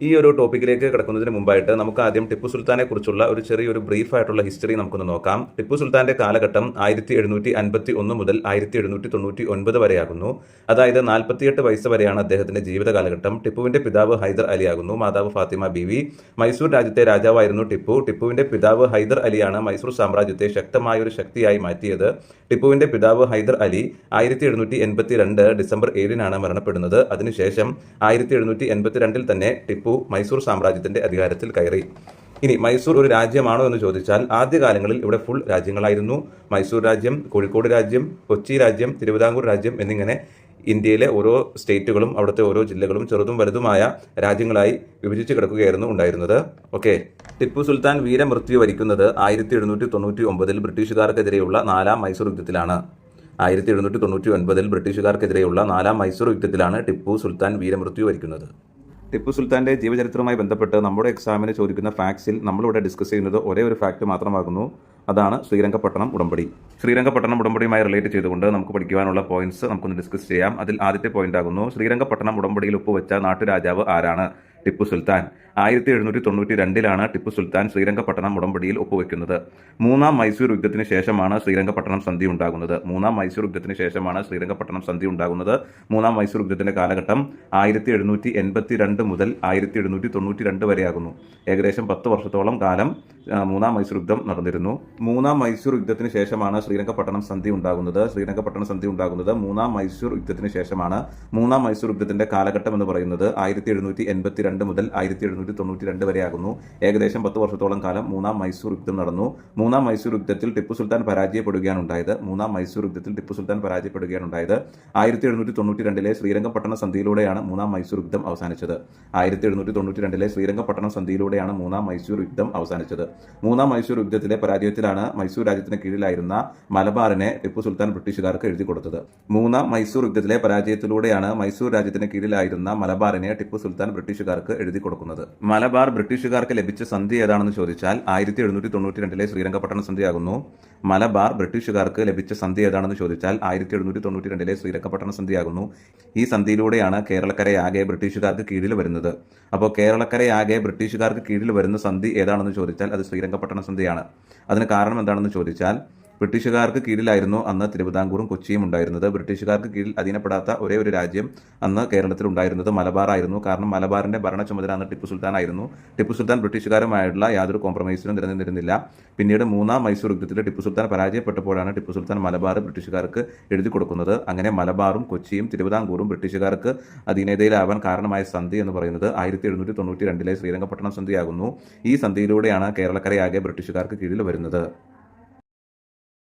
ഈ ഒരു ടോപ്പിക്കിലേക്ക് കിടക്കുന്നതിന് മുമ്പായിട്ട് നമുക്ക് ആദ്യം ടിപ്പു സുൽത്താനെ കുറിച്ചുള്ള ഒരു ചെറിയൊരു ബ്രീഫ് ആയിട്ടുള്ള ഹിസ്റ്ററി നമുക്കൊന്ന് നോക്കാം. ടിപ്പു സുൽത്താന്റെ കാലഘട്ടം ആയിരത്തി എഴുന്നൂറ്റി അൻപത്തി ഒന്ന് മുതൽ ആയിരത്തി എഴുന്നൂറ്റി തൊണ്ണൂറ്റി ഒൻപത് വരെയാകുന്നു. അതായത് നാൽപ്പത്തിയെട്ട് വയസ്സ് വരെയാണ് അദ്ദേഹത്തിന്റെ ജീവിത കാലഘട്ടം. ടിപ്പുവിന്റെ പിതാവ് ഹൈദർ അലിയാകുന്നു മാതാവ് ഫാത്തിമ ബീവി. മൈസൂർ രാജ്യത്തെ രാജാവായിരുന്നു ടിപ്പു. ടിപ്പുവിന്റെ പിതാവ് ഹൈദർ അലിയാണ് മൈസൂർ സാമ്രാജ്യത്തെ ശക്തമായ ഒരു ശക്തിയായി മാറ്റിയത്. ടിപ്പുവിന്റെ പിതാവ് ഹൈദർ അലി ആയിരത്തി എഴുന്നൂറ്റി എൺപത്തി രണ്ട് ഡിസംബർ ഏഴിനാണ് മരണപ്പെടുന്നത്. അതിനുശേഷം ആയിരത്തി എഴുന്നൂറ്റി തന്നെ ടിപ്പു മൈസൂർ സാമ്രാജ്യത്തിന്റെ അധികാരത്തിൽ കയറി. ഇനി മൈസൂർ ഒരു രാജ്യമാണോ എന്ന് ചോദിച്ചാൽ ആദ്യകാലങ്ങളിൽ ഇവിടെ ഫുൾ രാജ്യങ്ങളായിരുന്നു. മൈസൂർ രാജ്യം കോഴിക്കോട് രാജ്യം കൊച്ചി രാജ്യം തിരുവിതാംകൂർ രാജ്യം എന്നിങ്ങനെ ഇന്ത്യയിലെ ഓരോ സ്റ്റേറ്റുകളും അവിടുത്തെ ഓരോ ജില്ലകളും ചെറുതും വലുതുമായ രാജ്യങ്ങളായി വിഭജിച്ച് കിടക്കുകയായിരുന്നു ഉണ്ടായിരുന്നത്. ഓക്കെ. ടിപ്പു സുൽത്താൻ വീരമൃത്യു വരിക്കുന്നത് ആയിരത്തി എഴുന്നൂറ്റി തൊണ്ണൂറ്റി ഒമ്പതിൽ ബ്രിട്ടീഷുകാർക്കെതിരെയുള്ള നാലാം മൈസൂർ യുദ്ധത്തിലാണ്. ആയിരത്തി എഴുന്നൂറ്റി തൊണ്ണൂറ്റി ഒൻപതിൽ ബ്രിട്ടീഷുകാർക്കെതിരെയുള്ള നാലാം മൈസൂർ യുദ്ധത്തിലാണ് ടിപ്പു സുൽത്താൻ വീരമൃത്യു വരിക്കുന്നത്. ടിപ്പു സുൽത്താന്റെ ജീവചരിത്രവുമായി ബന്ധപ്പെട്ട് നമ്മുടെ എക്സാമിന് ചോദിക്കുന്ന ഫാക്ട്സിൽ നമ്മളിവിടെ ഡിസ്കസ് ചെയ്യുന്നത് ഒരേ ഒരു ഫാക്ട് മാത്രമാകുന്നു. അതാണ് ശ്രീരംഗപട്ടണം ഉടമ്പടി. ശ്രീരംഗപട്ടണം ഉടമ്പടിയുമായി റിലേറ്റ് ചെയ്തുകൊണ്ട് നമുക്ക് പഠിക്കുവാനുള്ള പോയിന്റ്സ് നമുക്കൊന്ന് ഡിസ്കസ് ചെയ്യാം. അതിൽ ആദ്യത്തെ പോയിന്റ് ആകുന്നു. ശ്രീരംഗപട്ടണം ഉടമ്പടിയിൽ ഒപ്പുവെച്ച നാട്ടുരാജാവ് ആരാണ്? ടിപ്പു സുൽത്താൻ. ആയിരത്തി എഴുന്നൂറ്റി തൊണ്ണൂറ്റി രണ്ടിലാണ് ടിപ്പു സുൽത്താൻ ശ്രീരംഗപട്ടണം ഉടമ്പടിയിൽ ഒപ്പുവെക്കുന്നത്. മൂന്നാം മൈസൂർ യുദ്ധത്തിന് ശേഷമാണ് ശ്രീരംഗപട്ടണം സന്ധി ഉണ്ടാകുന്നത്. മൂന്നാം മൈസൂർ യുദ്ധത്തിന് ശേഷമാണ് ശ്രീരംഗപട്ടണം സന്ധി ഉണ്ടാകുന്നത്. മൂന്നാം മൈസൂർ യുദ്ധത്തിന്റെ കാലഘട്ടം ആയിരത്തി എഴുന്നൂറ്റി എൺപത്തി രണ്ട് മുതൽ ആയിരത്തി എഴുന്നൂറ്റി തൊണ്ണൂറ്റി രണ്ട് വരെയാകുന്നു. ഏകദേശം പത്ത് വർഷത്തോളം കാലം മൂന്നാം മൈസൂർ യുദ്ധം നടന്നിരുന്നു. മൂന്നാം മൈസൂർ യുദ്ധത്തിന് ശേഷമാണ് ശ്രീരംഗപട്ടണം സന്ധി ഉണ്ടാകുന്നത്. ശ്രീരംഗപട്ടണം സന്ധി ഉണ്ടാകുന്നത് മൂന്നാം മൈസൂർ യുദ്ധത്തിന് ശേഷമാണ്. മൂന്നാം മൈസൂർ യുദ്ധത്തിന്റെ കാലഘട്ടം എന്ന് പറയുന്നത് ആയിരത്തി എഴുന്നൂറ്റി എൺപത്തി രണ്ട് മുതൽ ആയിരത്തി എഴുന്നൂറ്റി തൊണ്ണൂറ്റി രണ്ട് വരെയാകുന്നു. ഏകദേശം പത്ത് വർഷത്തോളം കാലം മൂന്നാം മൈസൂർ യുദ്ധം നടന്നു. മൂന്നാം മൈസൂർ യുദ്ധത്തിൽ ടിപ്പു സുൽത്താൻ പരാജയപ്പെടുകയാണ് ഉണ്ടായത്. മൂന്നാം മൈസൂർ യുദ്ധത്തിൽ ടിപ്പു സുൽത്താൻ പരാജയപ്പെടുകയാണ് ഉണ്ടായത്. ആയിരത്തി എഴുന്നൂറ്റി തൊണ്ണൂറ്റി രണ്ടിലെ ശ്രീരംഗപട്ടണ സന്ധിയിലൂടെയാണ് മൂന്നാം മൈസൂർ യുദ്ധം അവസാനിച്ചത്. ആയിരത്തി എഴുന്നൂറ്റി തൊണ്ണൂറ്റി രണ്ടിലെ ശ്രീരംഗപട്ടണ സന്ധിയിലൂടെയാണ് മൂന്നാം മൈസൂർ യുദ്ധം അവസാനിച്ചത്. മൂന്നാം മൈസൂർ യുദ്ധത്തിലെ പരാജയത്തിലാണ് മൈസൂർ രാജ്യത്തിന് കീഴിലായിരുന്ന മലബാറിനെ ടിപ്പു സുൽത്താൻ ബ്രിട്ടീഷുകാർക്ക് എഴുതി കൊടുത്തത്. മൂന്നാം മൈസൂർ യുദ്ധത്തിലെ പരാജയത്തിലൂടെയാണ് മൈസൂർ രാജ്യത്തിന് കീഴിലായിരുന്ന മലബാറിനെ ടിപ്പു സുൽത്താൻ ബ്രിട്ടീഷുകാർക്ക് എഴുതി കൊടുക്കുന്നത്. മലബാർ ബ്രിട്ടീഷുകാർക്ക് ലഭിച്ച സന്ധി ഏതാണെന്ന് ചോദിച്ചാൽ ആയിരത്തി എഴുന്നൂറ്റി തൊണ്ണൂറ്റി രണ്ടിലെ ശ്രീരംഗപട്ടണ സന്ധിയാകുന്നു മലബാർ ബ്രിട്ടീഷുകാർക്ക് ലഭിച്ച സന്ധി ഏതാണെന്ന് ചോദിച്ചാൽ ആയിരത്തി എഴുന്നൂറ്റി തൊണ്ണൂറ്റി രണ്ടിലെ ശ്രീരംഗപട്ടണ സന്ധിയാകുന്നു ഈ സന്ധിയിലൂടെയാണ് കേരളക്കരയാകെ ബ്രിട്ടീഷുകാർക്ക് കീഴിൽ വരുന്നത്. അപ്പോൾ കേരളക്കരയാകെ ബ്രിട്ടീഷുകാർക്ക് കീഴിൽ വരുന്ന സന്ധി ഏതാണെന്ന് ചോദിച്ചാൽ അത് ശ്രീരംഗപട്ടണ സന്ധിയാണ് അതിന് കാരണം എന്താണെന്ന് ചോദിച്ചാൽ ബ്രിട്ടീഷുകാർക്ക് കീഴിലായിരുന്നു അന്ന് തിരുവിതാംകൂറും കൊച്ചിയും ഉണ്ടായിരുന്നത്. ബ്രിട്ടീഷുകാർക്ക് കീഴിൽ അധീനപ്പെടാത്ത ഒരേ ഒരു രാജ്യം അന്ന് കേരളത്തിൽ ഉണ്ടായിരുന്നത് മലബാറായിരുന്നു കാരണം മലബാറിന്റെ ഭരണ ചുമതല അന്ന് ടിപ്പു സുൽത്താൻ ആയിരുന്നു. ടിപ്പു സുൽത്താൻ ബ്രിട്ടീഷുകാരുമായിട്ടുള്ള യാതൊരു കോംപ്രമൈസിനും നിലനിന്നിരുന്നില്ല. പിന്നീട് മൂന്നാം മൈസൂർ യുദ്ധത്തിൽ ടിപ്പു സുൽത്താൻ പരാജയപ്പെട്ടപ്പോഴാണ് ടിപ്പു സുൽത്താൻ മലബാർ ബ്രിട്ടീഷുകാർക്ക് എഴുതി കൊടുക്കുന്നത്. അങ്ങനെ മലബാറും കൊച്ചിയും തിരുവിതാംകൂറും ബ്രിട്ടീഷുകാർക്ക് അധീനതയിലാവാൻ കാരണമായ സന്ധി എന്ന് പറയുന്നത് ആയിരത്തി എഴുന്നൂറ്റി തൊണ്ണൂറ്റി രണ്ടിലെ ശ്രീരംഗപട്ടണം സന്ധിയാകുന്നു. ഈ സന്ധിയിലൂടെയാണ് കേരളക്കരയാകെ ബ്രിട്ടീഷുകാർക്ക് കീഴിൽ വരുന്നത്.